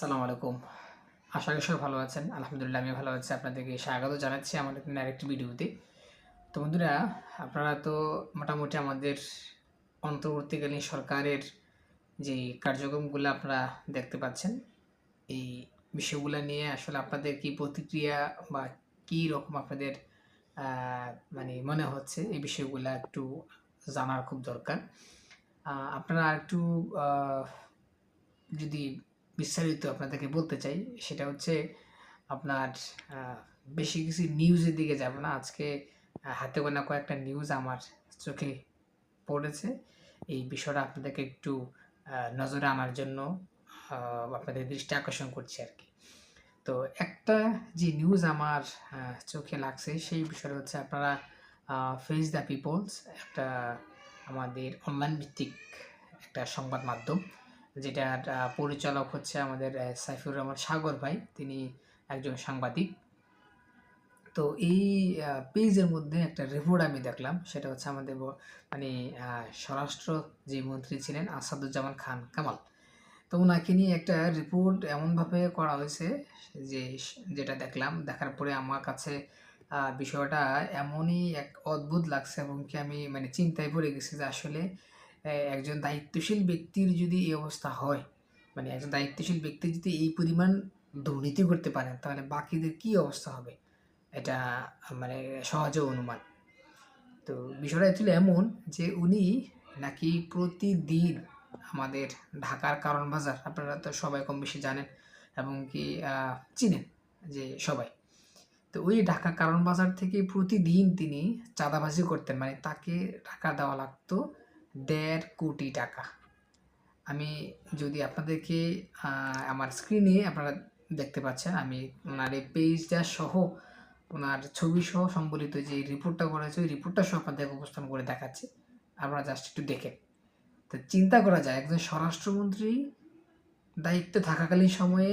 আসসালামু আলাইকুম। আশা করি সবাই ভালো আছেন। আলহামদুলিল্লাহ আমি ভালো আছি। আপনাদেরকে স্বাগত জানাচ্ছি আমাদের আরেকটি ভিডিওতে। তো বন্ধুরা, আপনারা তো মোটামুটি আমাদের অন্তর্বর্তীকালীন সরকারের যে কার্যক্রমগুলো আপনারা দেখতে পাচ্ছেন, এই বিষয়গুলো নিয়ে আসলে আপনাদের কি প্রতিক্রিয়া বা কী রকম আপনাদের মানে মনে হচ্ছে, এই বিষয়গুলো একটু জানার খুব দরকার। আপনারা একটু যদি বিস্তারিত আপনাদেরকে বলতে চাই, সেটা হচ্ছে আপনার বেশি কিছু নিউজের দিকে যাব না। আজকে হাতে গোনা কয়েকটা নিউজ আমার চোখে পড়েছে। এই বিষয়টা আপনাদেরকে একটু নজরে আনার জন্য আপনাদের দৃষ্টি আকর্ষণ করছি আর কি। তো একটা যে নিউজ আমার চোখে লাগছে, সেই বিষয়টা হচ্ছে আপনারা ফেস দ্য পিপলস একটা আমাদের অনলাইন ভিত্তিক একটা সংবাদ মাধ্যম। যেটার পরিচালক হচ্ছে আমাদের সাইফুর রহমান সাগর ভাই। তিনি একজন সাংবাদিক। তো এই পেজের মধ্যে একটা রিপোর্ট আমি দেখলাম। সেটা হচ্ছে আমাদের মানে স্বরাষ্ট্র যে মন্ত্রী ছিলেন আসাদুজ্জামান খান কামাল। তো ওনাকে নিয়ে একটা রিপোর্ট এমনভাবে করা হয়েছে যে, যেটা দেখলাম। দেখার পরে আমার কাছে বিষয়টা এমনই এক অদ্ভুত লাগছে এবং কি আমি মানে চিন্তায় পড়ে গেছি যে আসলে একজন দায়িত্বশীল ব্যক্তির যদি এই অবস্থা হয় মানে একজন দায়িত্বশীল ব্যক্তি যদি এই পরিমাণ দুর্নীতি করতে পারেন, তাহলে বাকিদের কি অবস্থা হবে? এটা মানে সহজে অনুমান। তো বিষয়টা ছিল এমন যে উনি নাকি প্রতিদিন আমাদের ঢাকার কারণ বাজার, আপনারা তো সবাই কম বেশি জানেন এবং কি চিনেন যে সবাই। তো ওই ঢাকা কারণ বাজার থেকে প্রতিদিন তিনি চাঁদাবাজি করতেন মানে তাকে টাকা দেওয়া লাগতো দেড় কোটি টাকা। আমি যদি আপনাদেরকে আমার স্ক্রিনে আপনারা দেখতে পাচ্ছেন, আমি ওনার এই পেজটা সহ ওনার ছবি সহ সম্বলিত যে রিপোর্টটা করা হয়েছে, ওই রিপোর্টটা সহ আপনাদেরকে উপস্থাপন করে দেখাচ্ছি। আপনারা জাস্ট একটু দেখেন তো চিন্তা করা যায়, একজন স্বরাষ্ট্রমন্ত্রী দায়িত্বে থাকাকালীন সময়ে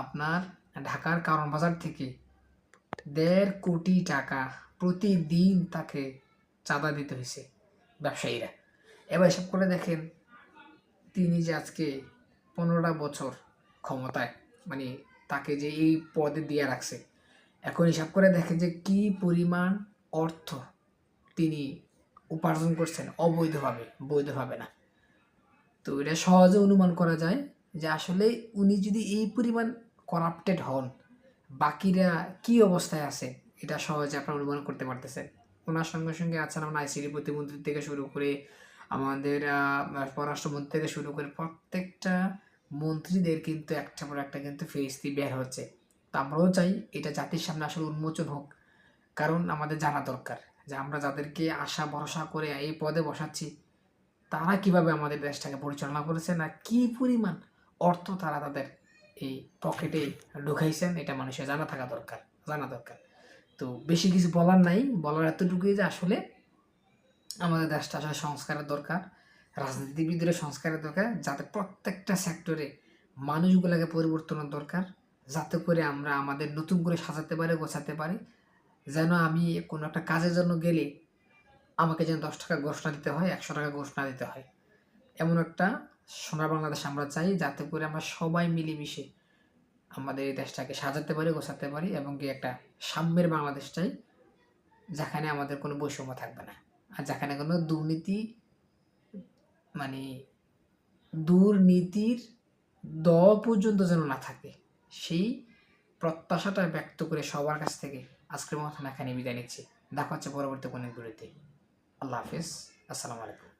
আপনার ঢাকার কারণ বাজার থেকে দেড় কোটি টাকা প্রতিদিন তাকে চাঁদা দিতে হয়েছে ব্যবসায়ীরা। এবার এসব করে দেখেন, তিনি যে আজকে পনেরোটা বছর ক্ষমতায় মানে তাকে যে এই পদে দিয়ে রাখছে, এখন হিসাব করে দেখেন যে কি পরিমাণ অর্থ তিনি উপার্জন করছেন, অবৈধভাবে, বৈধভাবে না। তো এটা সহজে অনুমান করা যায় যে আসলে উনি যদি এই পরিমাণ করাপ্টেড হন, বাকিরা কি অবস্থায় আছে, এটা সহজে আপনারা অনুমান করতে পারতেছেন। ওনার সঙ্গে সঙ্গে আছেন আমরা আইসিডি প্রতিমন্ত্রী থেকে শুরু করে আমাদের পররাষ্ট্রমন্ত্রী থেকে শুরু করে প্রত্যেকটা মন্ত্রীদের কিন্তু একটা পর একটা কিন্তু ফেরিস্তি বের হচ্ছে। তো আমরাও চাই এটা জাতির সামনে আসলে উন্মোচন হোক। কারণ আমাদের জানা দরকার যে আমরা যাদেরকে আশা, ভরসা করে এই পদে বসাচ্ছি, তারা কীভাবে আমাদের দেশটাকে পরিচালনা করেছেন আর কি পরিমাণ অর্থ তারা তাদের এই পকেটে ঢুকাইছেন, এটা মানুষের জানা থাকা দরকার, জানা দরকার। তো বেশি কিছু বলার নাই, বলার এতটুকুই যে আসলে আমাদের দেশটা আসলে সংস্কারের দরকার রাজনীতিবিদদের সংস্কারের দরকার, যাতে প্রত্যেকটা সেক্টরে মানুষগুলোকে পরিবর্তনের দরকার, যাতে করে আমরা আমাদের নতুন করে সাজাতে পারি, গোছাতে পারি, যেন আমি কোনো একটা কাজের জন্য গেলে আমাকে যেন দশ টাকা ঘোষণা দিতে হয়, একশো টাকা ঘোষণা দিতে হয়। এমন একটা সোনার বাংলাদেশ আমরা চাই, যাতে করে আমরা সবাই মিলেমিশে আমাদের এই দেশটাকে সাজাতে পারি, গোছাতে পারি এবং কি একটা সাম্যের বাংলাদেশ চাই, যেখানে আমাদের কোনো বৈষম্য থাকবে না। আর যেখানে কোনো দুর্নীতি মানে দুর্নীতির দ পর্যন্ত যেন না থাকে, সেই প্রত্যাশাটা ব্যক্ত করে সবার কাছ থেকে আজকের মতন এখানে বিদায় নিচ্ছে। দেখা হচ্ছে পরবর্তী কোনো ঘুরিতে আল্লাহ হাফিজ। আসসালামু আলাইকুম।